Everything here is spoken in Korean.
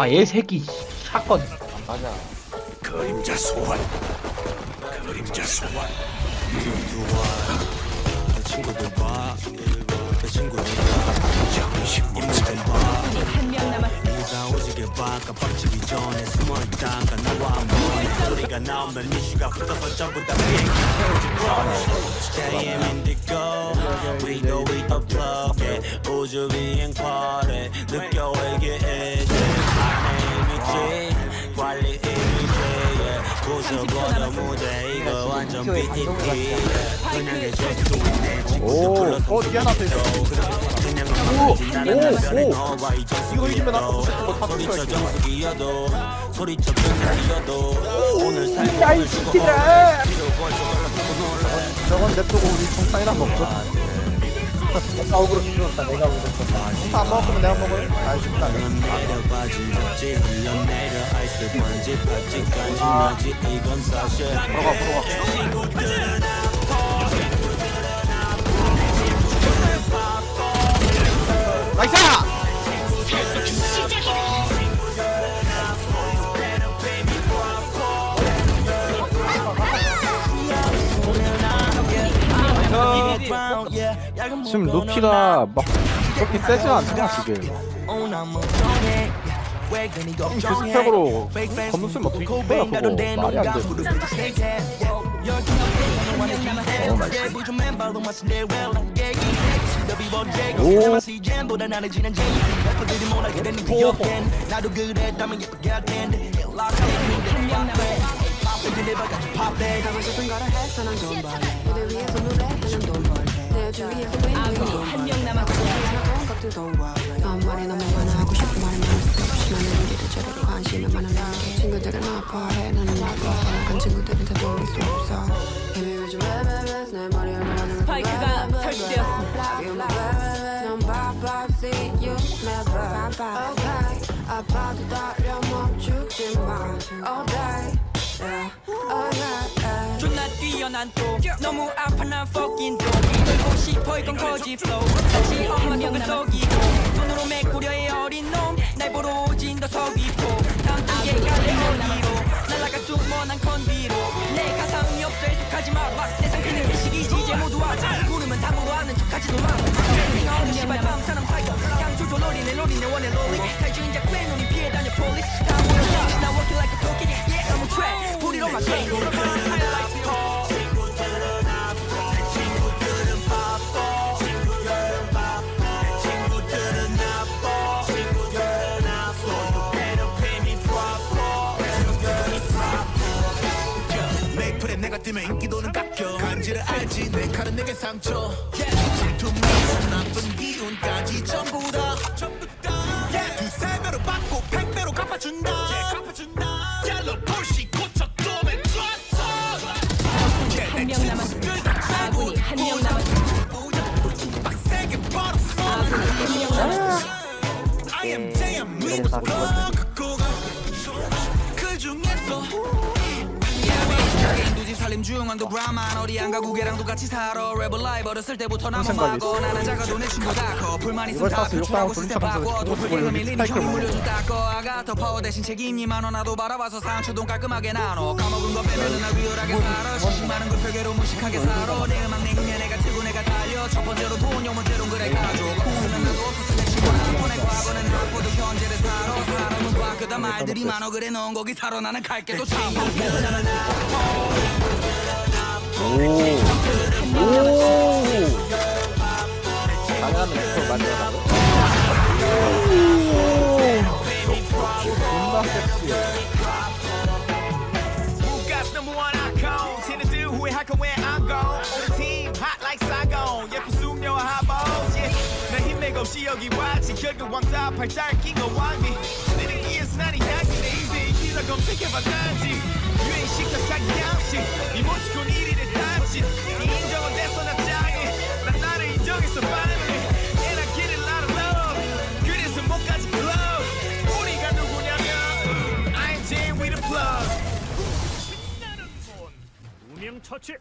아 얘 새끼 샷건 맞아. 그림자 소환 그림자 소환 내 친구들 봐. 내 친구들 봐. 정신 임살 한명 남았습니다. 네가 오지게 봐. 깜빡치기 전에 숨어있다가 나와 한번 소리가 나오면 이슈가 붙어서 전부 다 비행기 태워줄 거야. JM Indigo, we go with the plug. yeah. 우주 비행 party 느껴. 안에 부셔버려 무대 이거 완전 yeah. 그냥. 친구들 불러서 어, 나는 별에 오. 넣어봐 이 이거 이기면 아까 정수기도 뭐다 소리쳐. 정수기여도 소리쳐 정수기여도 오늘 살고 야, 이 오늘 죽어 새끼들! 뒤로 걸쳐 올라서고 놀래 저건 냅두고 우리 정상이랑 먹죠. 아, 억울로 죽였다. 내가 죽였다. 정상 안 먹으면 내가 먹어요. 아, 이건 사실 들어가, 들어가. 나이스! 지금 루피가 막 그렇게 세지 않잖아 지금. 계속적으로 검은 쓰면 어떻게 빼야 그거 말이 안 돼. 어 나이스. 가고 아군이 한 명 남았습니다. 하고 싶은 나는 우리를 친구들은 아파해 나는 아파해 친구들은 다 도울 수 없어 내 스파이크가 설치되었습니다. 아파도 다려 멈추지 마. All day, yeah. Oh yeah. 존나 뛰어난 또 너무 아파 난 fucking 또 이끌고 싶어 이건 거짓 flow. 다시 엄마 속이고 돈으로 메꾸려 해 어린 놈날 보러 오진 더 서귀포. 주에 갈래 어디로. 날아가 숨어 난 컨비로 깎여 간지를 알지? 내 칼은 내게 상처. 질투미에서 나쁜 기운까지 전부 다. 두세 배로 받고 백 배로 갚아준다. 옐로 푸시 고쳐 또맨 한명 남았습니다. 아군이 한 명 남았습니다. 빡세게 벌었어 아군이 한명 남았습니다. I am JM 미 살림 중 언더그라만 어디 안 가고 걔랑도 같이 살아. 랩을 라이브 어렸을 때부터 나만 막어 나는 작아도 내 친구 다 커 불만 있으면 다 표출하고 시스템 바꿔. 이거 밀리니 형이. 물려준 닦어 아가 더 파워 대신 책임님 안 나도 바라봐서 상추동 깔끔하게 나눠. 까먹은 거 빼면은 날 리얼하게 살아. 시식 많은 걸 별개로 무식하게 살아. 내 음악 내 힘내 내가 틀고 내가 달려. 첫 번째로 돈 영문대로 그래. 가족 말들이 많어 그래 넌 거기 살아 나는 갈게 또 참고 없이 여기 왔지 결국 왕따 팔짱 낀거 왕비 쓰레기에서 난이 약이네 인생 이라 검색해봐 난지. 유행식 다자기 양식. 이모티콘 1위를 딴짓 인정은 됐어 나 짱이 난 나를 인정했어 finally That's it. 운명 처치.